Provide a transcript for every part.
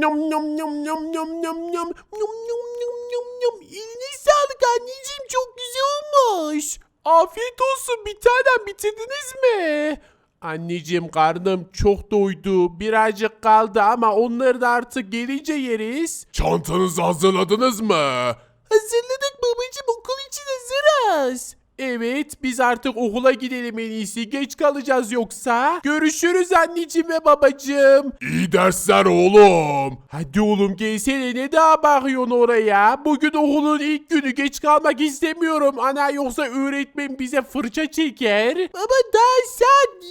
Nom nom nom nom nom nom nom nom nom nom nom nom. Eline sağlık anneciğim çok güzel olmuş. Afiyet olsun bir tanem bitirdiniz mi? Anneciğim karnım çok doydu. Birazcık kaldı ama onları da artık gelince yeriz. Çantanızı hazırladınız mı? Hazırladık babacığım okul için hazırız. Evet biz artık okula gidelim en iyisi. Geç kalacağız yoksa. Görüşürüz anneciğim ve babacığım. İyi dersler oğlum. Hadi oğlum gelsene ne daha bakıyorsun oraya? Bugün okulun ilk günü geç kalmak istemiyorum. Ana yoksa öğretmen bize fırça çeker. Baba daha saat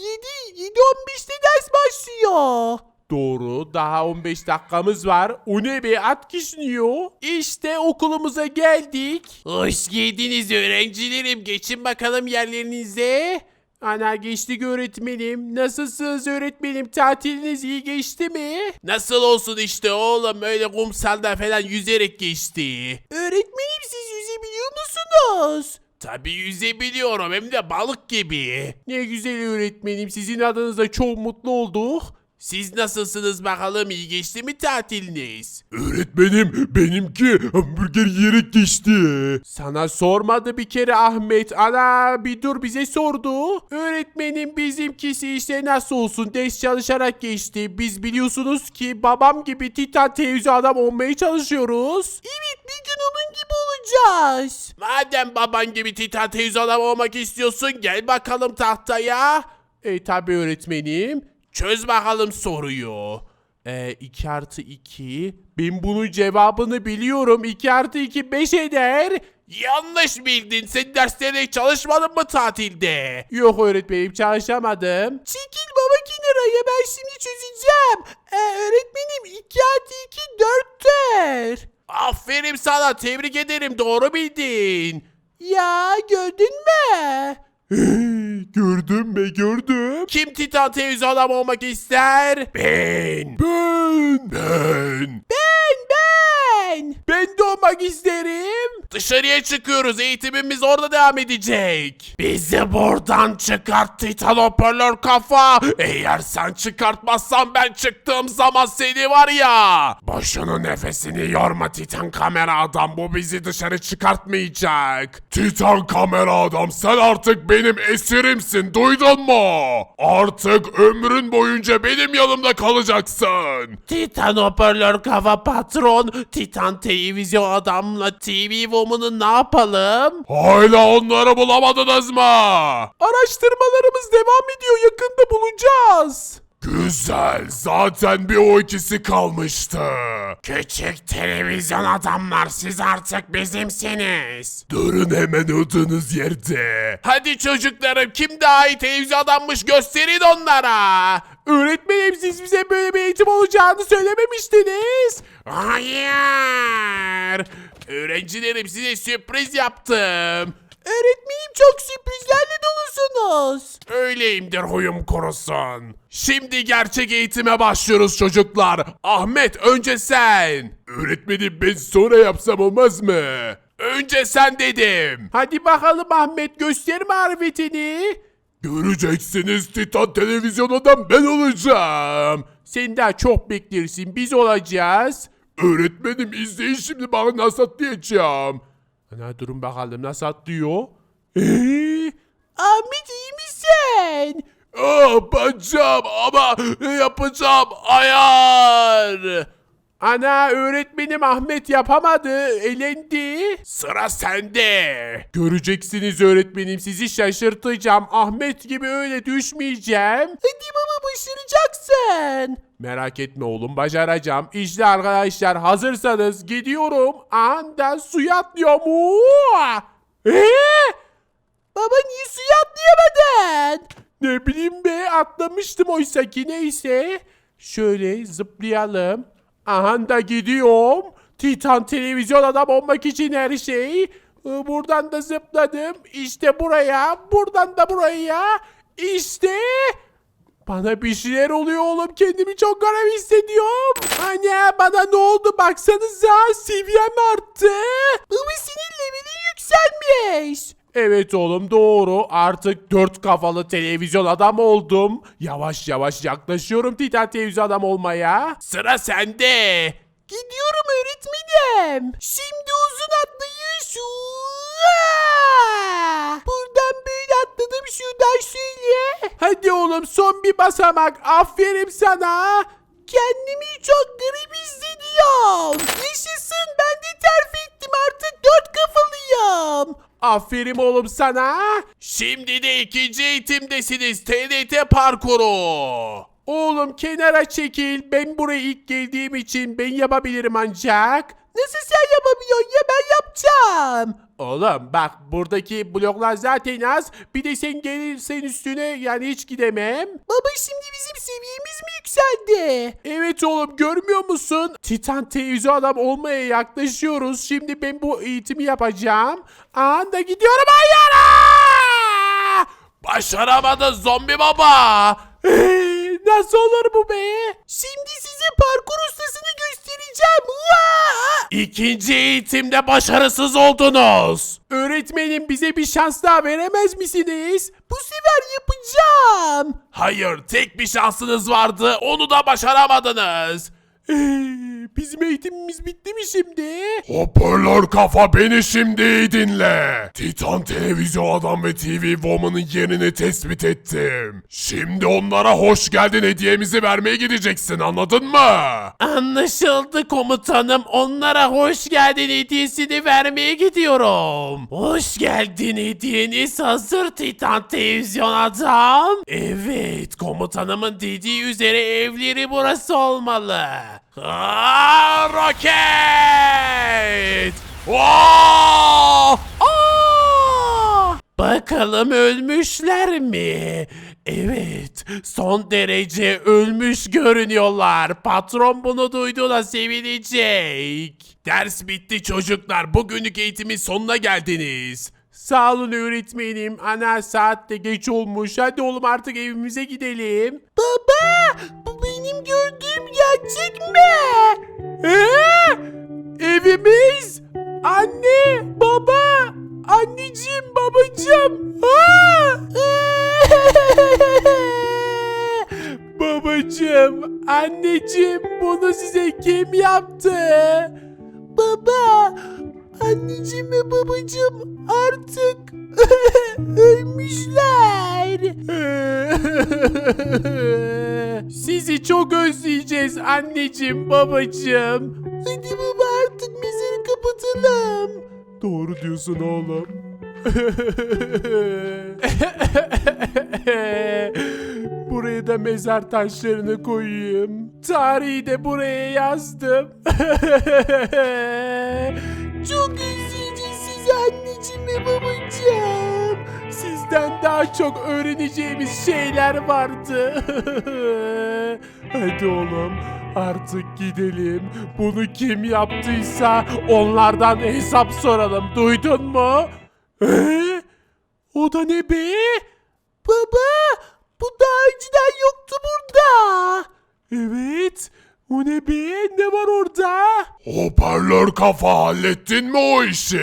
7, 7.15'te ders başlıyor. Doğru daha 15 dakikamız var. O ne be at kişniyor. İşte okulumuza geldik. Hoş geldiniz öğrencilerim. Geçin bakalım yerlerinize. Ana geçtik öğretmenim. Nasılsınız öğretmenim? Tatiliniz iyi geçti mi? Nasıl olsun işte oğlum öyle kumsalda falan yüzerek geçti. Öğretmenim siz yüzebiliyor musunuz? Tabii yüzebiliyorum hem de balık gibi. Ne güzel öğretmenim sizin adınıza çok mutlu olduk. Siz nasılsınız bakalım iyi geçti mi tatiliniz? Öğretmenim benimki hamburger yiyerek geçti. Sana sormadı bir kere Ahmet. Ana bir dur bize sordu. Öğretmenim bizimkisi işte nasıl olsun ders çalışarak geçti. Biz biliyorsunuz ki babam gibi titan televizyon adam olmaya çalışıyoruz. Evet bir gün onun gibi olacağız. Madem baban gibi titan televizyon adam olmak istiyorsun gel bakalım tahtaya. E tabi öğretmenim. Çöz bakalım soruyu. E, 2 artı 2. Ben bunun cevabını biliyorum. 2 artı 2 5 eder. Yanlış bildin. Sen derslerine çalışmadın mı tatilde? Yok öğretmenim çalışamadım. Çekil baba kenara ben şimdi çözeceğim. E, öğretmenim 2 artı 2 4'tür. Aferin sana tebrik ederim doğru bildin. Ya gördün mü? Gördüm be gördüm. Kim Titan televizyon adam olmak ister? Ben. Ben. Ben. Ben ben. Ben de olmak isterim. Dışarıya çıkıyoruz. Eğitimimiz orada devam edecek. Bizi buradan çıkart Titan hoparlör kafa. Eğer sen çıkartmazsan ben çıktığım zaman seni var ya. Boşuna nefesini yorma Titan kamera adam. Bu bizi dışarı çıkartmayacak. Titan kamera adam sen artık benim esirimsin duydun mu? Artık ömrün boyunca benim yanımda kalacaksın. Titan hoparlör kafa patron. Titan televizyon adamla TV Woman'ı ne yapalım? Hala onları bulamadınız mı? Araştırmalarımız devam ediyor. Yakında bulacağız. Güzel zaten bir o ikisi kalmıştı. Küçük televizyon adamlar siz artık bizimsiniz. Durun hemen olduğunuz yerde. Hadi çocuklarım kim daha iyi televizyon adammış gösterin onlara. Öğretmenim siz bize böyle bir eğitim olacağını söylememiştiniz. Hayır. Öğrencilerim size sürpriz yaptım. Öğretmenim çok sürprizlerle dolusunuz. Öyleyimdir huyum kurusun. Şimdi gerçek eğitime başlıyoruz çocuklar. Ahmet önce sen. Öğretmenim ben sonra yapsam olmaz mı? Önce sen dedim. Hadi bakalım Ahmet göster marifetini. Göreceksiniz Titan televizyonundan ben olacağım. Sen daha çok beklersin biz olacağız. Öğretmenim izleyin şimdi bana nasıl atlayacağım. Ana durun bakalım nasıl atlıyor. Ee, Ahmet iyi misin? Ah bacağım ama yapacağım ayar. Ana öğretmenim Ahmet yapamadı, elendi. Sıra sende. Göreceksiniz öğretmenim sizi şaşırtacağım. Ahmet gibi öyle düşmeyeceğim. Hadi baba başaracaksın. Merak etme oğlum başaracağım. İşte arkadaşlar hazırsanız gidiyorum. Anda suya atlıyorum. Eee? Baba niye suya atlayamadın? Ne bileyim be atlamıştım oysa ki neyse. Şöyle zıplayalım. Aha da gidiyorum. Titan televizyon adam olmak için her şey. Buradan da zıpladım. İşte buraya. Buradan da buraya. İşte. Bana bir şeyler oluyor oğlum. Kendimi çok garip hissediyorum. Anne bana ne oldu baksanıza. Seviyem arttı. Baba senin levelin yükselmiş. Evet oğlum doğru. Artık dört kafalı televizyon adam oldum. Yavaş yavaş yaklaşıyorum Titan televizyon adam olmaya. Sıra sende. Gidiyorum öğretmenim. Şimdi uzun atlayış. Uaa! Buradan böyle atladım şuradan şöyle. Hadi oğlum son bir basamak. Aferin sana. Kendimi çok garip hissediyorum. Yaşasın ben de terfi ettim artık dört kafalıyım. Aferin oğlum sana. Şimdi de ikinci eğitimdesiniz TRT parkuru. Oğlum kenara çekil. Ben buraya ilk geldiğim için ben yapabilirim ancak. Nasıl sen yapamıyorsun ya ben yapacağım. Oğlum bak buradaki bloklar zaten az. Bir de sen gelirsen üstüne yani hiç gidemem. Baba şimdi bizim seviyemiz mi yükseldi? Evet oğlum görmüyor musun? Titan televizyon adam olmaya yaklaşıyoruz. Şimdi ben bu eğitimi yapacağım. Anda gidiyorum hayır. Aa! Başaramadın zombi baba. Nasıl olur bu be? Şimdi size parkur ustasını göstereceğim. Uaa! İkinci eğitimde başarısız oldunuz. Öğretmenim bize bir şans daha veremez misiniz? Bu sefer yapacağım. Hayır tek bir şansınız vardı onu da başaramadınız. Bizim eğitimimiz bitti mi şimdi? Hoparlör kafa beni şimdi iyi dinle. Titan televizyon adam ve TV Woman'ın yerini tespit ettim. Şimdi onlara hoş geldin hediyemizi vermeye gideceksin anladın mı? Anlaşıldı komutanım. Onlara hoş geldin hediyesini vermeye gidiyorum. Hoş geldin hediyeniz hazır Titan televizyon adam. Evet komutanımın dediği üzere evleri burası olmalı. Aa, roket! Aa! Aa! Bakalım ölmüşler mi? Evet, son derece ölmüş görünüyorlar. Patron bunu duyduğuna sevinecek. Ders bitti çocuklar. Bugünlük eğitimin sonuna geldiniz. Sağ olun öğretmenim. Ana saat de geç olmuş. Hadi oğlum artık evimize gidelim. Baba, bu benim gördüğüm gerçek mi? Ee? Evimiz? Anne, baba, anneciğim, babacığım. Aa! Babacığım, anneciğim bunu size kim yaptı? Baba, anneciğim ve babacığım artık ölmüşler. Sizi çok özleyeceğiz anneciğim, babacığım. Hadi baba artık mezarı kapatalım. Doğru diyorsun oğlum. Buraya da mezar taşlarını koyayım. Tarihi de buraya yazdım. Çok sizi anneciğim babacığım. Sizden daha çok öğreneceğimiz şeyler vardı. Hadi oğlum artık gidelim. Bunu kim yaptıysa onlardan hesap soralım. Duydun mu? Ee? O da ne be? Baba, bu daha önceden yoktu burada. Evet, o ne be? Ne var orada? Hoparlör kafa hallettin mi o işi?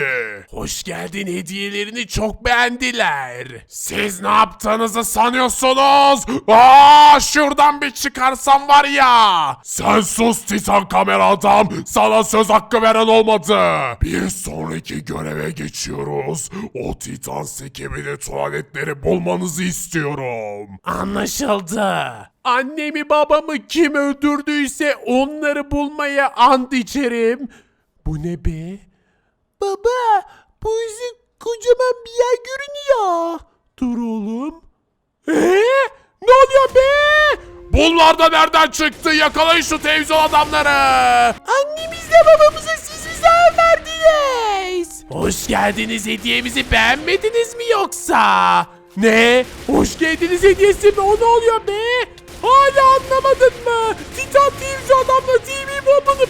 Hoş geldin hediyelerini çok beğendiler. Siz ne yaptığınızı sanıyorsunuz? Aa, şuradan bir çıkarsam var ya. Sen sus Titan kamera adam. Sana söz hakkı veren olmadı. Bir sonraki göreve geçiyoruz. O Titan sekebili tuvaletleri bulmanızı istiyorum. Anlaşıldı. Annemi babamı kim öldürdüyse onları bulmaya ant içerim. Bu ne be? Baba, bu yüzük kocaman bir yer görünüyor. Dur oğlum. Ee? Ne oluyor be? Bunlar da nereden çıktı? Yakalayın şu televizyon adamları. Annemizle babamıza sizi zarar verdiniz. Hoş geldiniz hediyemizi beğenmediniz mi yoksa? Ne? Hoş geldiniz hediyesi mi? O ne oluyor be? Hala anlamadın mı? Titan TV adamla TV bombunu.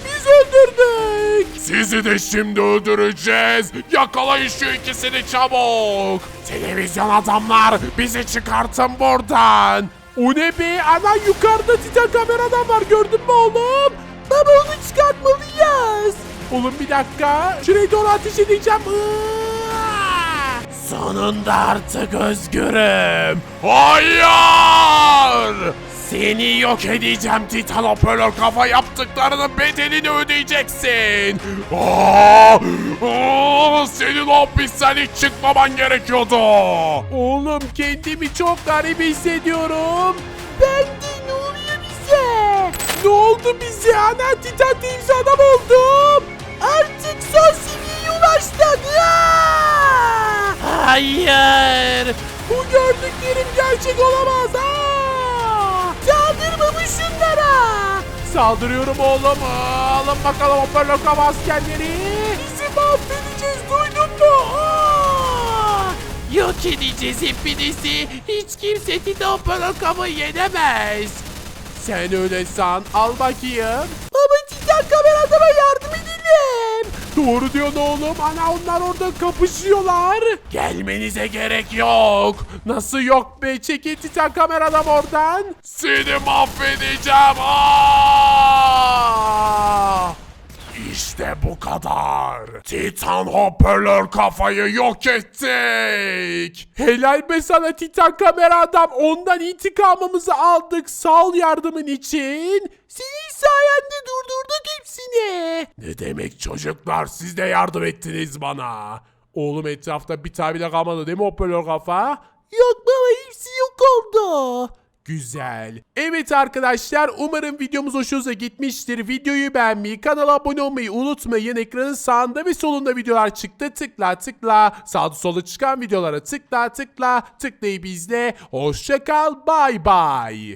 Sizi de şimdi öldüreceğiz. Yakalayın şu ikisini çabuk. Televizyon adamlar bizi çıkartın buradan. O ne be? Ana yukarıda titan kameradan var gördün mü oğlum? Baba onu çıkartmalıyız. Oğlum bir dakika. Şuraya doğru ateş edeceğim. Iıaa! Sonunda artık özgürüm. Hayır! Seni yok edeceğim Titan hoparlör kafa yaptıklarının bedelini ödeyeceksin. Aa, aa, senin o hapisten hiç çıkmaman gerekiyordu. Oğlum kendimi çok garip hissediyorum. Ben de ne oluyor bize? Ne oldu bize? Ana Titan Thieves adam oldum. Artık son seviyeye ulaştık. Aa! Hayır. Bu gördüklerim gerçek olamaz. Aa! Saldırıyorum oğlum. Alın bakalım hoparlör kafa askerleri. Bizi mahvedeceğiz duydun mu? Aa! Yok edeceğiz hepinizi. Hiç kimse Titan hoparlör kafa yenemez. Sen öyle san. Al bakayım. Baba Titan kameradama yardım edelim. Doğru diyorsun oğlum. Ana onlar orada kapışıyorlar. Gelmenize gerek yok. Nasıl yok be? Çekil Titan kameradan oradan. Seni mahvedeceğim. Aa! İşte bu kadar. Titan hoparlör kafayı yok ettik. Helal be sana Titan kamera adam. Ondan intikamımızı aldık. Sağ ol yardımın için. Senin sayende durdurduk hepsini. Ne demek çocuklar siz de yardım ettiniz bana. Oğlum etrafta bir tane bile kalmadı değil mi hoparlör kafa? Yok baba hepsi yok oldu. Güzel. Evet arkadaşlar umarım videomuz hoşunuza gitmiştir. Videoyu beğenmeyi, kanala abone olmayı unutmayın. Ekranın sağında ve solunda videolar çıktı. Tıkla tıkla. Sağda solda çıkan videolara tıkla tıkla. Tıklayıp izle. Hoşça kal. Bay bay.